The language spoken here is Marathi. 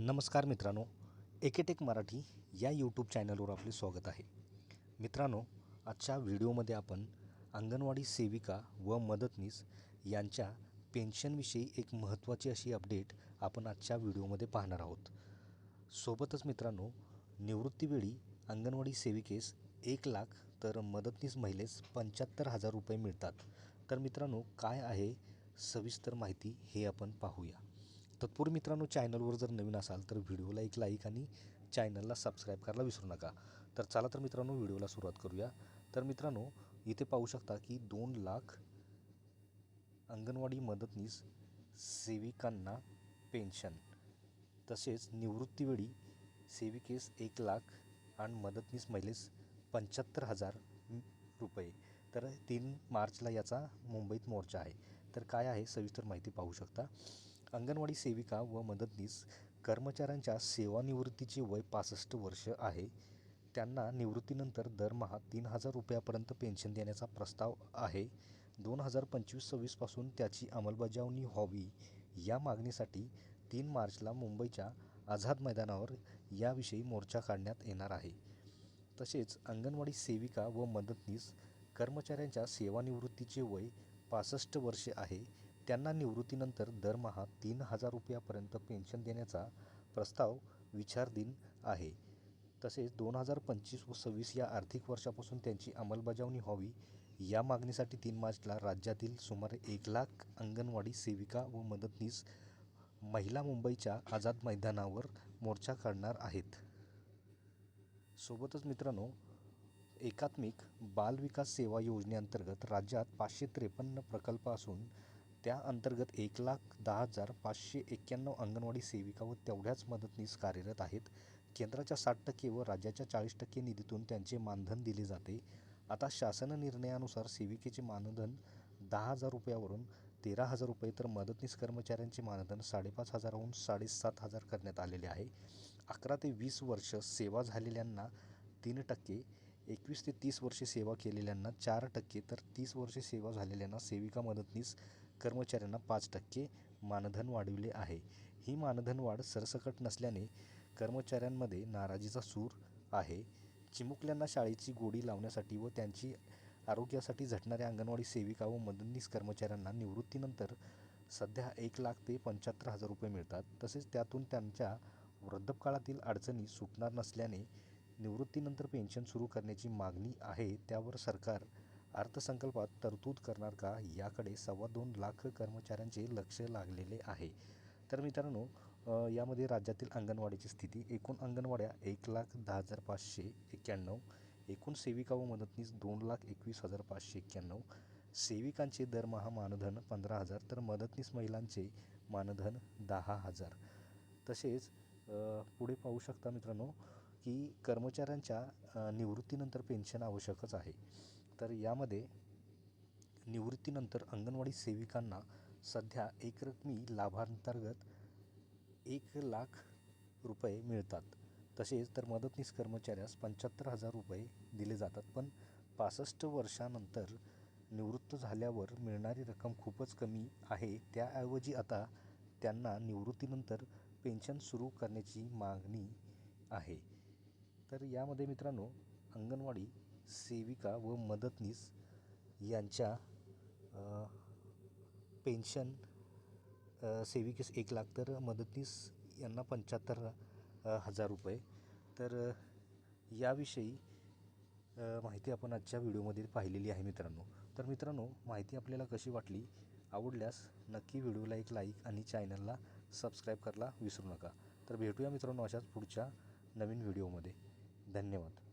नमस्कार मित्रांनो एकेटेक मराठी या यूट्यूब चॅनलवर आपले स्वागत आहे. मित्रांनो आजच्या व्हिडिओमध्ये आपण अंगणवाडी सेविका व मदतनीस यांच्या पेन्शनविषयी एक महत्त्वाची अशी अपडेट आपण आजच्या व्हिडिओमध्ये पाहणार आहोत. सोबतच मित्रांनो निवृत्तीवेळी अंगणवाडी सेविकेस एक लाख तर मदतनीस महिलेस पंच्याहत्तर हजार रुपये मिळतात. तर मित्रांनो काय आहे सविस्तर माहिती हे आपण पाहूया. तत्पूर्वी मित्रांनो चॅनलवर जर नवीन असाल तर व्हिडिओला एक लाईक आणि चॅनलला सबस्क्राईब करायला विसरू नका. तर चला तर मित्रांनो व्हिडिओला सुरुवात करूया. तर मित्रांनो इथे पाहू शकता की दोन लाख अंगणवाडी मदतनीस सेविकांना पेन्शन तसेच निवृत्तीवेळी सेविकेस एक लाख आणि मदतनीस महिलेस पंच्याहत्तर हजार रुपये. तर तीन मार्चला याचा मुंबईत मोर्चा आहे. तर काय आहे सविस्तर माहिती पाहू शकता. अंगणवाडी सेविका व मदतनीस कर्मचाऱ्यांच्या सेवानिवृत्तीचे वय पासष्ट वर्ष आहे. त्यांना निवृत्तीनंतर दरमहा तीन हजार रुपयापर्यंत पेन्शन देण्याचा प्रस्ताव आहे. दोन हजार पंचवीस सव्वीसपासून त्याची अंमलबजावणी व्हावी या मागणीसाठी तीन मार्चला मुंबईच्या आझाद मैदानावर याविषयी मोर्चा काढण्यात येणार आहे. तसेच अंगणवाडी सेविका व मदतनीस कर्मचाऱ्यांच्या सेवानिवृत्तीचे वय पासष्ट वर्षे आहे. त्यांना निवृत्तीनंतर दरमहा तीन हजार रुपयापर्यंत पेन्शन देण्याचा प्रस्ताव विचाराधीन आहे. तसेच दोन हजार पंचवीस व सव्वीस या आर्थिक वर्षापासून त्यांची अंमलबजावणी व्हावी या मागणीसाठी तीन मार्चला राज्यातील सुमारे एक लाख अंगणवाडी सेविका व मदतनीस महिला मुंबईच्या आझाद मैदानावर मोर्चा काढणार आहेत. सोबतच मित्रांनो एकात्मिक बाल विकास सेवा योजनेअंतर्गत राज्यात पाचशे त्रेपन्न प्रकल्प असून त्या अंतर्गत एक लाख दहा हजार पाचशे एक्क्याण्णव अंगणवाडी सेविका व तेवढ्याच मदतनीस कार्यरत आहेत. केंद्राच्या साठ टक्के व राज्याच्या चाळीस टक्के निधीतून त्यांचे मानधन दिले जाते. आता शासन निर्णयानुसार सेविकेचे मानधन दहा हजार रुपयावरून तेरा हजार रुपये तर मदतनीस कर्मचाऱ्यांचे मानधन साडेपाच हजाराहून साडेसात हजार करण्यात आलेले आहे. अकरा ते वीस वर्ष सेवा झालेल्यांना तीन टक्के एकवीस ते तीस वर्षे सेवा केलेल्यांना चार टक्के तर तीस वर्षे सेवा झालेल्यांना सेविका मदतनीस कर्मचाऱ्यांना पाच टक्के मानधन वाढविले आहे. ही मानधन वाढ सरसकट नसल्याने कर्मचाऱ्यांमध्ये नाराजीचा सूर आहे. चिमुकल्यांना शाळेची गोडी लावण्यासाठी व त्यांची आरोग्यासाठी झटणाऱ्या अंगणवाडी सेविका व मदतनीस कर्मचाऱ्यांना निवृत्तीनंतर सध्या एक लाख ते पंच्याहत्तर हजार रुपये मिळतात. तसेच त्यातून त्यांच्या वृद्धकाळातील अडचणी सुटणार नसल्याने निवृत्तीनंतर पेन्शन सुरू करण्याची मागणी आहे. त्यावर सरकार अर्थसंकल्पात तरतूद करणार का याकडे सव्वा दोन लाख कर्मचाऱ्यांचे लक्ष लागलेले आहे. तर मित्रांनो यामध्ये राज्यातील अंगणवाडीची स्थिती एकूण अंगणवाड्या एक लाख दहा हजार पाचशे एक्क्याण्णव एकूण सेविका व मदतनीस दोन लाख एकवीस हजार पाचशे एक्क्याण्णव सेविकांचे दरमहा मानधन पंधरा हजार तर मदतनीस महिलांचे मानधन दहा हजार. तसेच पुढे पाहू शकता मित्रांनो की कर्मचाऱ्यांच्या निवृत्तीनंतर पेन्शन आवश्यकच आहे. तर यामध्ये निवृत्तीनंतर अंगणवाडी सेविकांना सध्या एकरकमी लाभांतर्गत एक लाख रुपये मिळतात. तसेच तर मदतनीस कर्मचाऱ्यास पंच्याहत्तर हजार रुपये दिले जातात. पण पासष्ट वर्षानंतर निवृत्त झाल्यावर मिळणारी रक्कम खूपच कमी आहे. त्याऐवजी आता त्यांना निवृत्तीनंतर पेन्शन सुरू करण्याची मागणी आहे. तर यामध्ये मित्रांनो अंगणवाडी सेविका व मदतनीस यांच्या पेन्शन सेविकेस एक लाख तर मदतनीस यांना पंच्याहत्तर हजार रुपये. तर याविषयी माहिती आपण आजच्या व्हिडिओमध्ये पाहिलेली आहे मित्रांनो. तर मित्रांनो माहिती आपल्याला कशी वाटली? आवडल्यास नक्की व्हिडिओला एक लाईक आणि चॅनलला सबस्क्राईब करायला विसरू नका. तर भेटूया मित्रांनो अशाच पुढच्या नवीन व्हिडिओमध्ये. धन्यवाद.